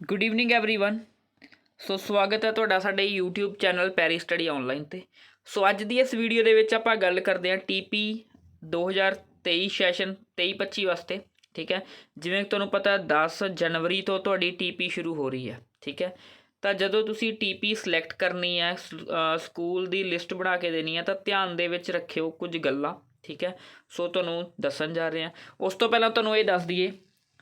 Good evening everyone ਸੋ ਸਵਾਗਤ ਹੈ ਤੁਹਾਡਾ ਸਾਡੇ YouTube ਚੈਨਲ ਪੈਰੀ ਸਟੱਡੀ ਆਨਲਾਈਨ ਤੇ ਸੋ ਅੱਜ ਦੀ ਇਸ ਵੀਡੀਓ ਦੇ ਵਿੱਚ ਆਪਾਂ ਗੱਲ ਕਰਦੇ ਹਾਂ TP 2023 ਸੈਸ਼ਨ 23-25 ਵਾਸਤੇ ਠੀਕ ਹੈ ਜਿਵੇਂ ਕਿ ਤੁਹਾਨੂੰ ਪਤਾ 10 ਜਨਵਰੀ ਤੋਂ ਤੁਹਾਡੀ TP ਸ਼ੁਰੂ ਹੋ ਰਹੀ ਹੈ ਠੀਕ ਹੈ ਤਾਂ ਜਦੋਂ ਤੁਸੀਂ TP ਸਿਲੈਕਟ ਕਰਨੀ ਹੈ ਸ- ਅਹ ਸਕੂਲ ਦੀ ਲਿਸਟ ਬਣਾ ਕੇ ਦੇਣੀ ਹੈ ਤਾਂ ਧਿਆਨ ਦੇ ਵਿੱਚ ਰੱਖਿਓ ਕੁਝ ਗੱਲਾਂ ਠੀਕ ਹੈ ਸੋ ਤੁਹਾਨੂੰ ਦੱਸਣ ਜਾ ਰਹੇ ਹਾਂ ਉਸ ਤੋਂ ਪਹਿਲਾਂ ਤੁਹਾਨੂੰ ਇਹ ਦੱਸ ਦਈਏ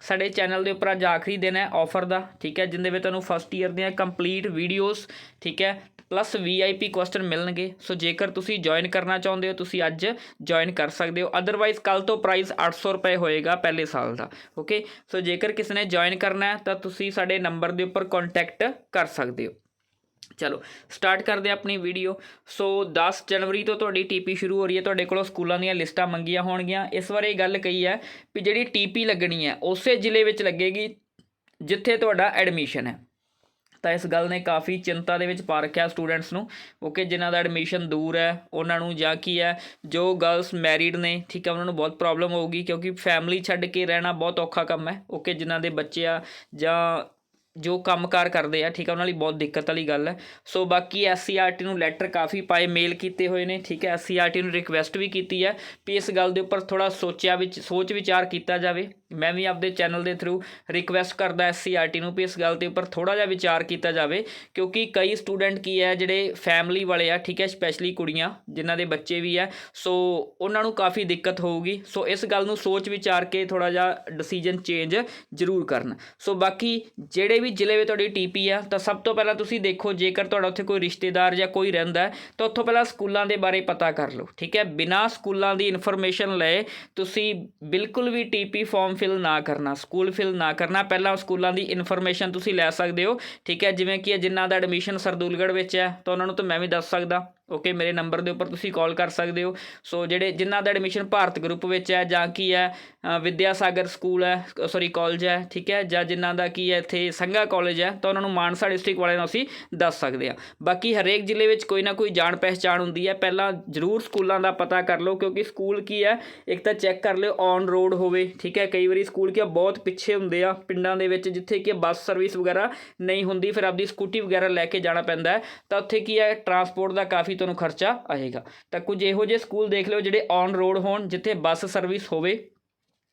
ਸਾਡੇ ਚੈਨਲ ਦੇ ਉੱਪਰ ਅੱਜ ਆਖਰੀ ਦਿਨ ਹੈ ਆਫਰ ਦਾ, ਠੀਕ ਹੈ, ਜਿੰਦੇ ਵਿੱਚ ਤੁਹਾਨੂੰ ਫਸਟ ਈਅਰ ਦੀਆਂ ਕੰਪਲੀਟ ਵੀਡੀਓਜ਼ ਠੀਕ ਹੈ ਪਲੱਸ ਵੀਆਈਪੀ ਕੁਐਸਚਨ ਮਿਲਣਗੇ। ਸੋ ਜੇਕਰ ਤੁਸੀਂ ਜੁਆਇਨ ਕਰਨਾ ਚਾਹੁੰਦੇ ਹੋ, ਤੁਸੀਂ ਅੱਜ ਜੁਆਇਨ ਕਰ ਸਕਦੇ ਹੋ। ਅਦਰਵਾਈਜ਼ ਕੱਲ ਤੋਂ ਪ੍ਰਾਈਸ 800 ਰੁਪਏ ਹੋਏਗਾ ਪਹਿਲੇ ਸਾਲ ਦਾ ਓਕੇ ਸੋ ਜੇਕਰ ਕਿਸੇ ਨੇ ਜੁਆਇਨ ਕਰਨਾ ਹੈ, ਤਾਂ ਤੁਸੀਂ ਸਾਡੇ ਨੰਬਰ ਦੇ ਉੱਪਰ ਕੰਟੈਕਟ ਕਰ ਸਕਦੇ ਹੋ। ਚਲੋ ਸਟਾਰਟ ਕਰਦੇ ਹਾਂ ਆਪਣੀ ਵੀਡੀਓ ਸੋ 10 ਜਨਵਰੀ ਤੋਂ ਤੁਹਾਡੀ ਟੀਪੀ ਸ਼ੁਰੂ ਹੋ ਰਹੀ ਹੈ, ਤੁਹਾਡੇ ਕੋਲੋਂ ਸਕੂਲਾਂ ਦੀਆਂ ਲਿਸਟਾਂ ਮੰਗੀਆਂ ਹੋਣਗੀਆਂ। ਇਸ ਵਾਰ ਇਹ ਗੱਲ ਕਹੀ ਹੈ ਵੀ ਜਿਹੜੀ ਟੀਪੀ ਲੱਗਣੀ ਹੈ, ਉਸੇ ਜ਼ਿਲ੍ਹੇ ਵਿੱਚ ਲੱਗੇਗੀ ਜਿੱਥੇ ਤੁਹਾਡਾ ਐਡਮਿਸ਼ਨ ਹੈ। ਤਾਂ ਇਸ ਗੱਲ ਨੇ ਕਾਫੀ ਚਿੰਤਾ ਦੇ ਵਿੱਚ ਪਾ ਰੱਖਿਆ ਸਟੂਡੈਂਟਸ ਨੂੰ ਓਕੇ ਜਿਨ੍ਹਾਂ ਦਾ ਐਡਮਿਸ਼ਨ ਦੂਰ ਹੈ, ਉਹਨਾਂ ਨੂੰ ਜਾਂ ਕੀ ਹੈ, ਜੋ ਗਰਲਸ ਮੈਰਿਡ ਨੇ, ਠੀਕ ਹੈ, ਉਹਨਾਂ ਨੂੰ ਬਹੁਤ ਪ੍ਰੋਬਲਮ ਹੋਊਗੀ, ਕਿਉਂਕਿ ਫੈਮਿਲੀ ਛੱਡ ਕੇ ਰਹਿਣਾ ਬਹੁਤ ਔਖਾ ਕੰਮ ਹੈ। ਓਕੇ ਜਿਨ੍ਹਾਂ ਦੇ ਬੱਚੇ ਆ ਜਾਂ ਜੋ ਕੰਮਕਾਰ ਕਰਦੇ ਆ, ਠੀਕ ਆ, ਉਹਨਾਂ ਲਈ ਬਹੁਤ ਦਿੱਕਤ ਵਾਲੀ ਗੱਲ ਹੈ। ਸੋ ਬਾਕੀ ਐਸਸੀਆਰਟੀ ਨੂੰ ਲੈਟਰ ਕਾਫੀ ਪਾਏ ਮੇਲ ਕੀਤੇ ਹੋਏ ਨੇ, ਠੀਕ ਹੈ। ਐਸਸੀਆਰਟੀ ਨੂੰ ਰਿਕਵੈਸਟ ਵੀ ਕੀਤੀ ਹੈ ਵੀ ਇਸ ਗੱਲ ਦੇ ਉੱਪਰ ਥੋੜਾ ਸੋਚਿਆ ਵਿੱਚ, ਸੋਚ ਵਿਚਾਰ ਕੀਤਾ ਜਾਵੇ। ਮੈਂ ਵੀ ਆਪਦੇ ਚੈਨਲ ਦੇ ਥਰੂ ਰਿਕਵੈਸਟ ਕਰਦਾ ਐਸਸੀਆਰਟੀ ਨੂੰ ਵੀ ਇਸ ਗੱਲ ਦੇ ਉੱਪਰ ਥੋੜਾ ਜਿਹਾ ਵਿਚਾਰ ਕੀਤਾ ਜਾਵੇ, ਕਿਉਂਕਿ ਕਈ ਸਟੂਡੈਂਟ ਕੀ ਹੈ, ਜਿਹੜੇ ਫੈਮਿਲੀ ਵਾਲੇ ਆ, ਠੀਕ ਹੈ ਸਪੈਸ਼ਲੀ ਕੁੜੀਆਂ, ਜਿਨ੍ਹਾਂ ਦੇ ਬੱਚੇ ਵੀ ਆ ਸੋ ਉਹਨਾਂ ਨੂੰ ਕਾਫੀ ਦਿੱਕਤ ਹੋਊਗੀ ਸੋ ਇਸ ਗੱਲ ਨੂੰ ਸੋਚ ਵਿਚਾਰ ਕੇ ਥੋੜਾ ਜਿਹਾ ਡਿਸੀਜਨ ਚੇਂਜ ਜ਼ਰੂਰ ਕਰਨ। ਸੋ ਬਾਕੀ ਜਿਹੜੇ ਵੀ ਜ਼ਿਲ੍ਹੇ ਵਿੱਚ ਤੁਹਾਡੀ ਟੀਪੀ ਆ, ਤਾਂ ਸਭ ਤੋਂ ਪਹਿਲਾਂ ਤੁਸੀਂ ਦੇਖੋ, ਜੇਕਰ ਤੁਹਾਡਾ ਉੱਥੇ ਕੋਈ ਰਿਸ਼ਤੇਦਾਰ ਜਾਂ ਕੋਈ ਰਹਿੰਦਾ ਹੈ, ਤਾਂ ਉੱਥੋਂ ਪਹਿਲਾਂ ਸਕੂਲਾਂ ਦੇ ਬਾਰੇ ਪਤਾ ਕਰ ਲਓ, ਠੀਕ ਹੈ? ਬਿਨਾਂ ਸਕੂਲਾਂ ਦੀ ਇਨਫੋਰਮੇਸ਼ਨ ਲਏ ਤੁਸੀਂ ਬਿਲਕੁਲ ਵੀ ਟੀਪੀ ਫਾਰਮ ਫਿਲ ਨਾ ਕਰਨਾ ਸਕੂਲ ਫਿਲ ਨਾ ਕਰਨਾ, ਪਹਿਲਾਂ ਸਕੂਲਾਂ ਦੀ ਇਨਫੋਰਮੇਸ਼ਨ ਤੁਸੀਂ ਲੈ ਸਕਦੇ ਹੋ। ਠੀਕ ਹੈ, ਜਿਵੇਂ ਕਿ ਜਿਨ੍ਹਾਂ ਦਾ ਐਡਮਿਸ਼ਨ ਸਰਦੂਲਗੜ੍ਹ ਵਿੱਚ ਹੈ, ਤਾਂ ਉਹਨਾਂ ਨੂੰ ਤਾਂ ਮੈਂ ਵੀ ਦੱਸ ਸਕਦਾ। ਓਕੇ ਮੇਰੇ ਨੰਬਰ ਦੇ ਉੱਪਰ ਤੁਸੀਂ ਕਾਲ ਕਰ ਸਕਦੇ ਹੋ। ਸੋ ਜਿਹੜੇ ਜਿਨ੍ਹਾਂ ਦਾ ਐਡਮਿਸ਼ਨ ਭਾਰਤ ਗਰੁੱਪ ਵਿੱਚ ਹੈ ਜਾਂ ਕੀ ਹੈ ਅ, ਵਿਦਿਆ ਸਾਗਰ ਸਕੂਲ ਹੈ ਸੌਰੀ ਕਾਲਜ ਹੈ ਠੀਕ ਹੈ ਜਾਂ ਜਿਨ੍ਹਾਂ ਦਾ ਕੀ ਹੈ ਇੱਥੇ ਸੰਘਾ ਕਾਲਜ ਹੈ ਤਾਂ ਉਹਨਾਂ ਨੂੰ ਮਾਨਸਾ ਡਿਸਟ੍ਰਿਕਟ ਵਾਲਿਆਂ ਨੂੰ ਅਸੀਂ ਦੱਸ ਸਕਦੇ ਹਾਂ। ਬਾਕੀ ਹਰੇਕ ਜ਼ਿਲ੍ਹੇ ਵਿੱਚ ਕੋਈ ਨਾ ਕੋਈ ਜਾਣ ਪਹਿਚਾਣ ਹੁੰਦੀ ਹੈ। ਪਹਿਲਾਂ ਜ਼ਰੂਰ ਸਕੂਲਾਂ ਦਾ ਪਤਾ ਕਰ ਲਓ ਕਿਉਂਕਿ ਸਕੂਲ ਕੀ ਹੈ ਇੱਕ ਤਾਂ ਚੈੱਕ ਕਰ ਲਿਓ ਔਨ ਰੋਡ ਹੋਵੇ ਠੀਕ ਹੈ ਕਈ ਵਾਰੀ ਸਕੂਲ ਕੀ ਆ ਬਹੁਤ ਪਿੱਛੇ ਹੁੰਦੇ ਆ ਪਿੰਡਾਂ ਦੇ ਵਿੱਚ ਜਿੱਥੇ ਕਿ ਬੱਸ ਸਰਵਿਸ ਵਗੈਰਾ ਨਹੀਂ ਹੁੰਦੀ ਫਿਰ ਆਪਦੀ ਸਕੂਟੀ ਵਗੈਰਾ ਲੈ ਕੇ ਜਾਣਾ ਪੈਂਦਾ ਤਾਂ ਉੱਥੇ ਕੀ ਹੈ ਟਰਾਂਸਪੋਰਟ ਦਾ ਕਾਫੀ ਤੁਹਾਨੂੰ ਖਰਚਾ ਆਏਗਾ। ਤਾਂ ਕੁਝ ਇਹੋ ਜਿਹੇ ਸਕੂਲ ਦੇਖ ਲਿਓ ਜਿਹੜੇ ਔਨ ਰੋਡ ਹੋਣ, ਜਿੱਥੇ ਬੱਸ ਸਰਵਿਸ ਹੋਵੇ,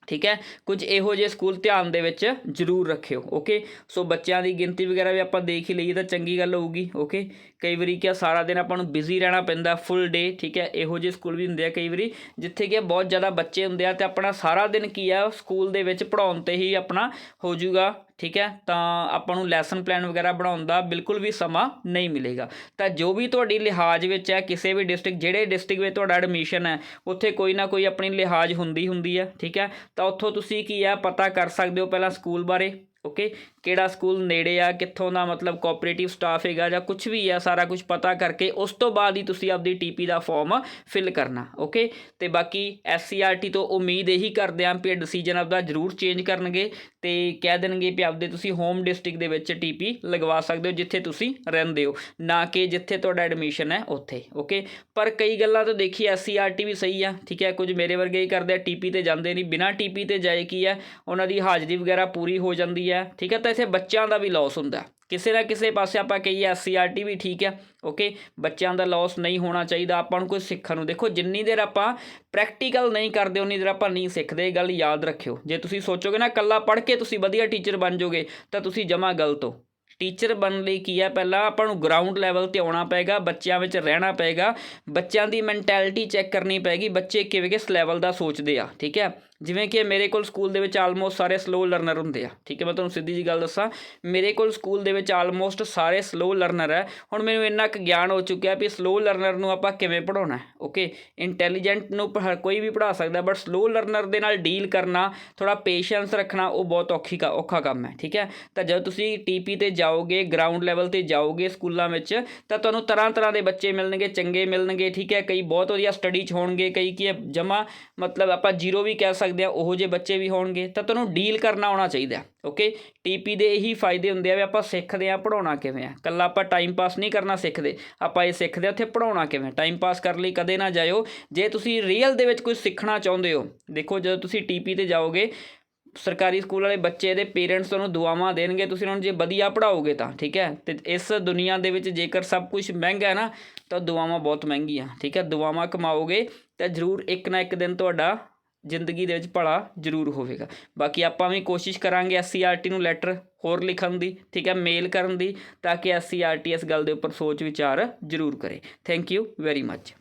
ਠੀਕ ਹੈ? ਕੁਝ ਇਹੋ ਜਿਹੇ ਸਕੂਲ ਧਿਆਨ ਦੇ ਵਿੱਚ ਜ਼ਰੂਰ ਰੱਖਿਓ ਓਕੇ ਸੋ ਬੱਚਿਆਂ ਦੀ ਗਿਣਤੀ ਵਗੈਰਾ ਵੀ ਆਪਾਂ ਦੇਖ ਹੀ ਲਈਏ ਤਾਂ ਚੰਗੀ ਗੱਲ ਹੋਊਗੀ ਓਕੇ ਕਈ ਵਾਰੀ ਕਿਆ ਸਾਰਾ ਦਿਨ ਆਪਾਂ ਨੂੰ ਬਿਜ਼ੀ ਰਹਿਣਾ ਪੈਂਦਾ ਫੁੱਲ ਡੇ ਠੀਕ ਹੈ? ਇਹੋ ਜਿਹੇ ਸਕੂਲ ਵੀ ਹੁੰਦੇ ਆ ਕਈ ਵਾਰੀ, ਜਿੱਥੇ ਕਿ ਬਹੁਤ ਜ਼ਿਆਦਾ ਬੱਚੇ ਹੁੰਦੇ ਆ ਤੇ ਆਪਣਾ ਸਾਰਾ ਦਿਨ ਕੀ ਆ, ਸਕੂਲ ਦੇ ਵਿੱਚ ਪੜਾਉਣ ਤੇ ਹੀ ਆਪਣਾ ਹੋ ਜਾਊਗਾ ਠੀਕ ਹੈ? ਤਾਂ ਆਪਾਂ ਨੂੰ ਲੈਸਨ ਪਲਾਨ ਵਗੈਰਾ ਬਣਾਉਣ ਦਾ ਬਿਲਕੁਲ ਵੀ ਸਮਾਂ ਨਹੀਂ ਮਿਲੇਗਾ। ਤਾਂ ਜੋ ਵੀ ਤੁਹਾਡੀ ਲਿਹਾਜ਼ ਵਿੱਚ ਹੈ, ਕਿਸੇ ਵੀ ਡਿਸਟ੍ਰਿਕਟ ਜਿਹੜੇ ਡਿਸਟ੍ਰਿਕਟ ਵਿੱਚ ਤੁਹਾਡਾ ਐਡਮਿਸ਼ਨ ਹੈ, ਉੱਥੇ ਕੋਈ ਨਾ ਕੋਈ ਆਪਣੀ ਲਿਹਾਜ਼ ਹੁੰਦੀ ਹੁੰਦੀ ਹੈ, ਠੀਕ ਹੈ? ਤਾਂ ਉੱਥੋਂ ਤੁਸੀਂ ਕੀ ਆ ਪਤਾ ਕਰ ਸਕਦੇ ਹੋ ਪਹਿਲਾਂ ਸਕੂਲ ਬਾਰੇ ਓਕੇ ਕਿਹੜਾ ਸਕੂਲ ਨੇੜੇ ਆ, ਕਿੱਥੋਂ ਦਾ ਮਤਲਬ ਕੋਆਪਰੇਟਿਵ ਸਟਾਫ ਹੈਗਾ ਜਾਂ ਕੁਝ ਵੀ ਆ, ਸਾਰਾ ਕੁਝ ਪਤਾ ਕਰਕੇ ਉਸ ਤੋਂ ਬਾਅਦ ਹੀ ਤੁਸੀਂ ਆਪਦੀ ਟੀਪੀ ਦਾ ਫਾਰਮ ਫਿਲ ਕਰਨਾ ਓਕੇ ਤੇ ਬਾਕੀ ਐਸਸੀਆਰਟੀ ਤੋਂ ਉਮੀਦ ਇਹੀ ਕਰਦੇ ਆਂ ਵੀ ਡਿਸੀਜਨ ਆਪਦਾ ਜ਼ਰੂਰ ਚੇਂਜ ਕਰਨਗੇ। ਤੇ ਕਹਿ ਦੇਣਗੇ ਵੀ ਆਪਦੇ ਤੁਸੀਂ ਹੋਮ ਡਿਸਟ੍ਰਿਕਟ ਦੇ ਵਿੱਚ ਟੀਪੀ ਲਗਵਾ ਸਕਦੇ ਹੋ, ਜਿੱਥੇ ਤੁਸੀਂ ਰਹਿੰਦੇ ਹੋ, ਨਾ ਕਿ ਜਿੱਥੇ ਤੁਹਾਡਾ ਐਡਮਿਸ਼ਨ ਹੈ ਉੱਥੇ ਓਕੇ ਪਰ ਕਈ ਗੱਲਾਂ ਤਾਂ ਦੇਖੀ ਐਸਸੀਆਰਟੀ ਵੀ ਸਹੀ ਆ, ਠੀਕ ਹੈ? ਕੁਝ ਮੇਰੇ ਵਰਗੇ ਹੀ ਕਰਦੇ ਆ ਟੀਪੀ ਤੇ ਜਾਂਦੇ ਨਹੀਂ, ਬਿਨਾਂ ਟੀਪੀ ਤੇ ਜਾਏ ਕੀ ਹੈ ਉਹਨਾਂ ਦੀ ਹਾਜ਼ਰੀ ਵਗੈਰਾ ਪੂਰੀ ਹੋ ਜਾਂਦੀ ਹੈ ਠੀਕ ਹੈ? ਤਾਂ ਇੱਥੇ ਬੱਚਿਆਂ ਦਾ ਵੀ ਲਾਸ ਹੁੰਦਾ। ਕਿਸੇ ਨਾ ਕਿਸੇ ਪਾਸੇ ਆਪਾਂ ਕਹੀਏ ਐਸਸੀਆਰਟੀ ਵੀ ਠੀਕ ਹੈ ਓਕੇ ਬੱਚਿਆਂ ਦਾ ਲਾਸ ਨਹੀਂ ਹੋਣਾ ਚਾਹੀਦਾ, ਆਪਾਂ ਨੂੰ ਕੁਝ ਸਿੱਖਣ ਨੂੰ। ਦੇਖੋ, ਜਿੰਨੀ ਦੇਰ ਆਪਾਂ ਪ੍ਰੈਕਟੀਕਲ ਨਹੀਂ ਕਰਦੇ, ਉਨੀ ਦੇਰ ਆਪਾਂ ਨਹੀਂ ਸਿੱਖਦੇ, ਇਹ ਗੱਲ ਯਾਦ ਰੱਖਿਓ। ਜੇ ਤੁਸੀਂ ਸੋਚੋਗੇ ਨਾ ਕੱਲਾ ਪੜ੍ਹ ਕੇ ਤੁਸੀਂ ਵਧੀਆ ਟੀਚਰ ਬਣ ਜਾਓਗੇ, ਤਾਂ ਤੁਸੀਂ ਜਮਾ ਗਲਤ ਹੋ। ਟੀਚਰ ਬਣਨ ਲਈ ਕੀ ਹੈ ਪਹਿਲਾਂ? ਆਪਾਂ ਨੂੰ ਗਰਾਊਂਡ ਲੈਵਲ ਤੇ ਆਉਣਾ ਪਏਗਾ, ਬੱਚਿਆਂ ਵਿੱਚ ਰਹਿਣਾ ਪਏਗਾ, ਬੱਚਿਆਂ ਦੀ ਮੈਂਟੈਲਿਟੀ ਚੈੱਕ ਕਰਨੀ ਪਏਗੀ, ਬੱਚੇ ਕਿਵੇਂ ਕਿਸ ਲੈਵਲ ਦਾ ਸੋਚਦੇ ਆ, ਠੀਕ ਹੈ? ਜਿਵੇਂ ਕਿ ਮੇਰੇ ਕੋਲ ਸਕੂਲ ਦੇ ਵਿੱਚ ਆਲਮੋਸਟ ਸਾਰੇ ਸਲੋ ਲਰਨਰ ਹੁੰਦੇ ਆ। ਠੀਕ ਹੈ, ਮੈਂ ਤੁਹਾਨੂੰ ਸਿੱਧੀ ਜੀ ਗੱਲ ਦੱਸਾਂ। ਮੇਰੇ ਕੋਲ ਸਕੂਲ ਦੇ ਵਿੱਚ ਆਲਮੋਸਟ ਸਾਰੇ ਸਲੋ ਲਰਨਰ ਹੈ ਹੁਣ ਮੈਨੂੰ ਇੰਨਾ ਕੁ ਗਿਆਨ ਹੋ ਚੁੱਕਿਆ ਵੀ ਸਲੋ ਲਰਨਰ ਨੂੰ ਆਪਾਂ ਕਿਵੇਂ ਪੜਾਉਣਾ ਹੈ ਓਕੇ ਇੰਟੈਲੀਜੈਂਟ ਨੂੰ ਪ- ਕੋਈ ਵੀ ਪੜਾ ਸਕਦਾ ਬਟ ਸਲੋ ਲਰਨਰ ਦੇ ਨਾਲ ਡੀਲ ਕਰਨਾ ਥੋੜਾ ਪੇਸ਼ੈਂਸ ਰੱਖਣਾ, ਉਹ ਬਹੁਤ ਔਖੀ ਕਾ, ਔਖਾ ਕੰਮ ਹੈ, ਠੀਕ ਹੈ? ਤਾਂ ਜਦੋਂ ਤੁਸੀਂ ਟੀਪੀ ਤੇ ਜਾਓਗੇ ਗਰਾਊਂਡ ਲੈਵਲ ਤੇ ਜਾਓਗੇ ਸਕੂਲਾਂ ਵਿੱਚ, ਤਾਂ ਤੁਹਾਨੂੰ ਤਰ੍ਹਾਂ ਤਰ੍ਹਾਂ ਦੇ ਬੱਚੇ ਮਿਲਣਗੇ, ਚੰਗੇ ਮਿਲਣਗੇ, ਠੀਕ ਹੈ? ਕਈ ਬਹੁਤ ਵਧੀਆ ਸਟੱਡੀ 'ਚ ਹੋਣਗੇ, ਕਈ ਕੀ ਜਮਾ ਮਤਲਬ ਆਪਾਂ ਜ਼ੀਰੋ ਵੀ ਕਹਿ ਸਕਦੇ ਸਕਦੇ ਆ, ਉਹੋ ਜਿਹੇ ਬੱਚੇ ਵੀ ਹੋਣਗੇ, ਤਾਂ ਤੁਹਾਨੂੰ ਡੀਲ ਕਰਨਾ ਆਉਣਾ ਚਾਹੀਦਾ ਓਕੇ ਟੀਪੀ ਦੇ ਇਹੀ ਫਾਇਦੇ ਹੁੰਦੇ ਆ ਵੀ ਆਪਾਂ ਸਿੱਖਦੇ ਆ ਪੜਾਉਣਾ ਕਿਵੇਂ ਆ। ਕੱਲਾ ਆਪਾਂ ਟਾਈਮ ਪਾਸ ਨਹੀਂ ਕਰਨਾ ਸਿੱਖਦੇ, ਆਪਾਂ ਇਹ ਸਿੱਖਦੇ ਆ ਉੱਥੇ ਪੜਾਉਣਾ ਕਿਵੇਂ ਟਾਈਮ ਪਾਸ ਕਰਨ ਲਈ ਕਦੇ ਨਾ ਜਾਇਓ। ਜੇ ਤੁਸੀਂ ਰੀਅਲ ਦੇ ਵਿੱਚ ਕੁਝ ਸਿੱਖਣਾ ਚਾਹੁੰਦੇ ਹੋ, ਦੇਖੋ ਜਦੋਂ ਤੁਸੀਂ ਟੀਪੀ ਤੇ ਜਾਓਗੇ, ਸਰਕਾਰੀ ਸਕੂਲ ਵਾਲੇ ਬੱਚੇ ਦੇ ਪੇਰੈਂਟਸ ਤੁਹਾਨੂੰ ਦੁਆਵਾਂ ਦੇਣਗੇ, ਤੁਸੀਂ ਉਹਨਾਂ ਨੂੰ ਜੇ ਵਧੀਆ ਪੜਾਓਗੇ ਤਾਂ, ਠੀਕ ਹੈ? ਤੇ ਇਸ ਦੁਨੀਆ ਦੇ ਵਿੱਚ ਜੇਕਰ ਸਭ ਕੁਝ ਮਹਿੰਗਾ ਹੈ ਨਾ, ਤਾਂ ਦੁਆਵਾਂ ਬਹੁਤ ਮਹਿੰਗੀਆਂ, ਠੀਕ ਹੈ? ਦੁਆਵਾਂ ਕਮਾਓਗੇ, ਤਾਂ ਜ਼ਰੂਰ ਇੱਕ ਨਾ ਇੱਕ ਦਿਨ ਤੁਹਾਡਾ ਜ਼ਿੰਦਗੀ ਦੇ ਵਿੱਚ ਭਲਾ ਜ਼ਰੂਰ ਹੋਵੇਗਾ। ਬਾਕੀ ਆਪਾਂ ਵੀ ਕੋਸ਼ਿਸ਼ ਕਰਾਂਗੇ ਐਸਸੀਆਰਟੀ ਨੂੰ ਲੈਟਰ ਹੋਰ ਲਿਖਣ ਦੀ, ਠੀਕ ਹੈ ਮੇਲ ਕਰਨ ਦੀ, ਤਾਂ ਕਿ ਐਸਸੀਆਰਟੀ ਇਸ ਗੱਲ ਦੇ ਉੱਪਰ ਸੋਚ ਵਿਚਾਰ ਜ਼ਰੂਰ ਕਰੇ। Thank you very much